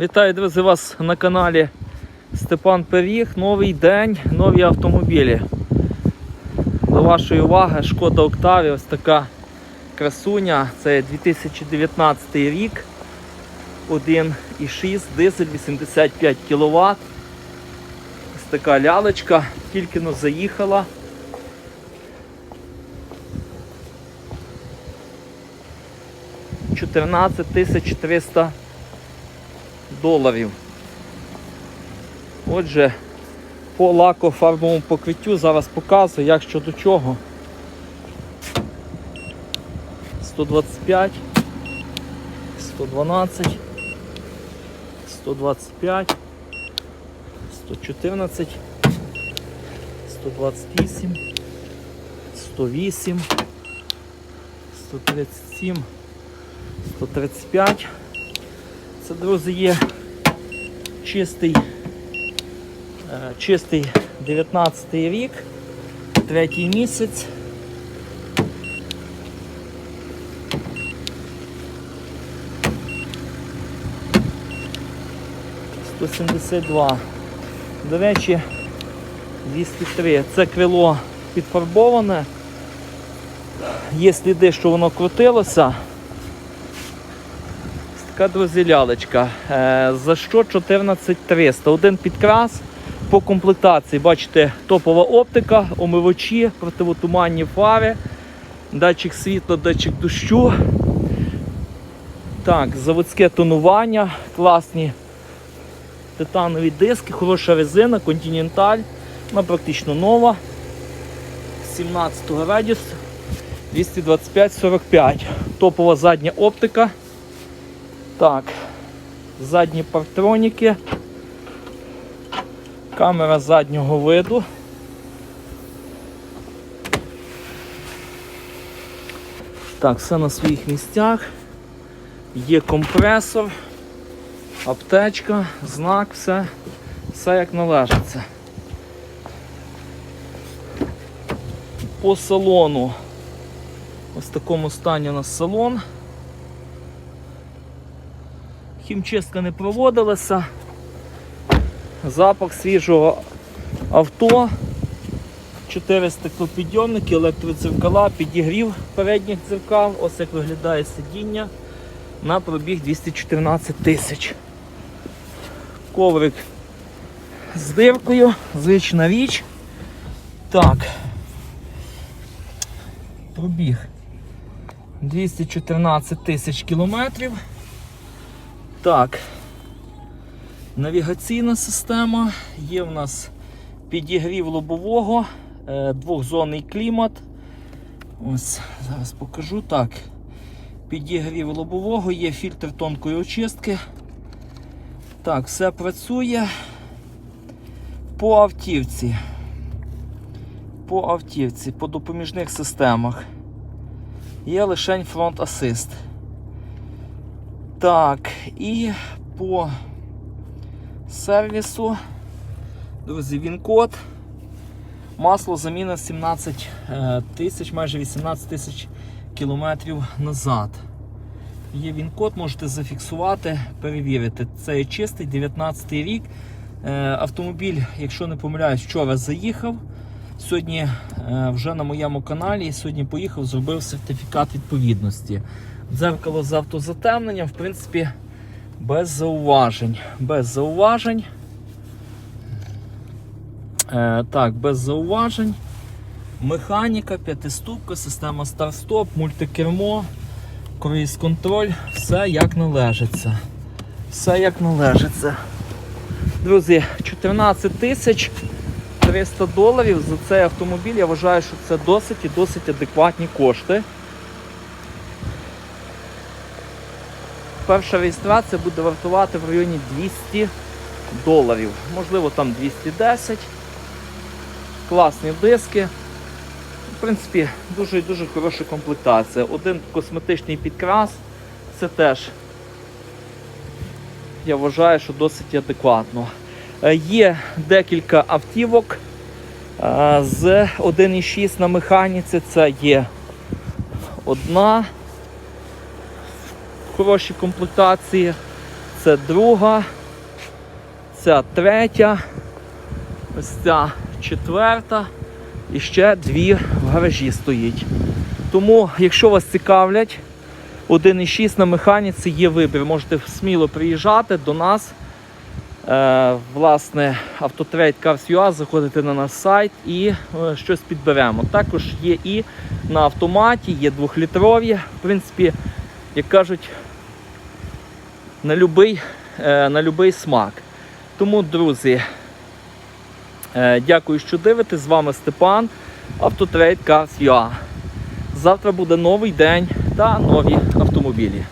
Вітаю, друзі, вас на каналі Степан Пиріг. Новий день, нові автомобілі. До вашої уваги Шкода Октавія, ось така красуня. Це 2019 рік. 1,6 дизель 85 кВт. Ось така лялечка, тільки но заїхала. Тисяч 300 доларів. Отже, по лакофарбовому покриттю зараз показую, як що до чого. 125, 112, 125, 114, 128, 108, 137, 135. Це, друзі, є чистий, е, чистий 19 рік, третій місяць. Сто сімдесят два. До речі, 203. Це крило підфарбоване. Є сліди, що воно крутилося. Така друзі лялечка. Е, за що 14300? Один підкрас по комплектації. Бачите, топова оптика, омивачі, противотуманні фари, датчик світла, датчик дощу. Так, заводське тонування, класні титанові диски, хороша резина, континенталь. Вона практично нова. 17 радіус 225-45. Топова задня оптика. Так, задні партроніки, камера заднього виду. Так, все на своїх місцях. Є компресор, аптечка, знак, все, все як належиться. По салону. Ось в такому стані у нас салон. Хімчистка не проводилася. Запах свіжого авто. 4 стеклопідйомники, електродзеркала, підігрів передніх дзеркал. Ось як виглядає сидіння на пробіг 214 тисяч. Коврик з диркою, звична річ. Так. Пробіг 214 тисяч кілометрів. Так, навігаційна система, є в нас підігрів лобового, е, двохзонний клімат. Ось, зараз покажу так. Підігрів лобового, є фільтр тонкої очистки. Так, все працює по автівці. По автівці, по допоміжних системах. Є лише фронт асист. Так, і по сервісу, друзі, він код. Масло заміна 17 е, тисяч, майже 18 тисяч кілометрів назад. Є він код, можете зафіксувати, перевірити. Це є чистий 19 рік. Е, Автомобіль, якщо не помиляюсь, вчора заїхав. Сьогодні е, вже на моєму каналі сьогодні поїхав, зробив сертифікат відповідності. Дзеркало з автозатемненням, в принципі, без зауважень. Без зауважень. Е, так, без зауважень. Механіка, п'ятиступка, система старт-стоп, мультикермо, круїз контроль, все як належиться. Все як належиться. Друзі, 14 тисяч 300 доларів за цей автомобіль. Я вважаю, що це досить і досить адекватні кошти. Перша реєстрація буде вартувати в районі 200 доларів. Можливо, там 210. Класні диски. В принципі, дуже і дуже хороша комплектація. Один косметичний підкрас. Це теж, я вважаю, що досить адекватно. Е, Є декілька автівок е, з 1,6 на механіці. Це є одна в хорошій комплектації. це друга, ця третя, ось ця четверта. І ще дві в гаражі стоїть. Тому, якщо вас цікавлять, 1,6 на механіці є вибір. Можете сміло приїжджати до нас. Е, власне, Cars.ua, заходите на наш сайт і е, щось підберемо. Також є і на автоматі, є двохлітрові. В принципі, як кажуть, на любий, е, на любий смак. Тому, друзі, дякую, що дивитесь. З вами Степан, Cars.ua. Завтра буде новий день та нові автомобілі.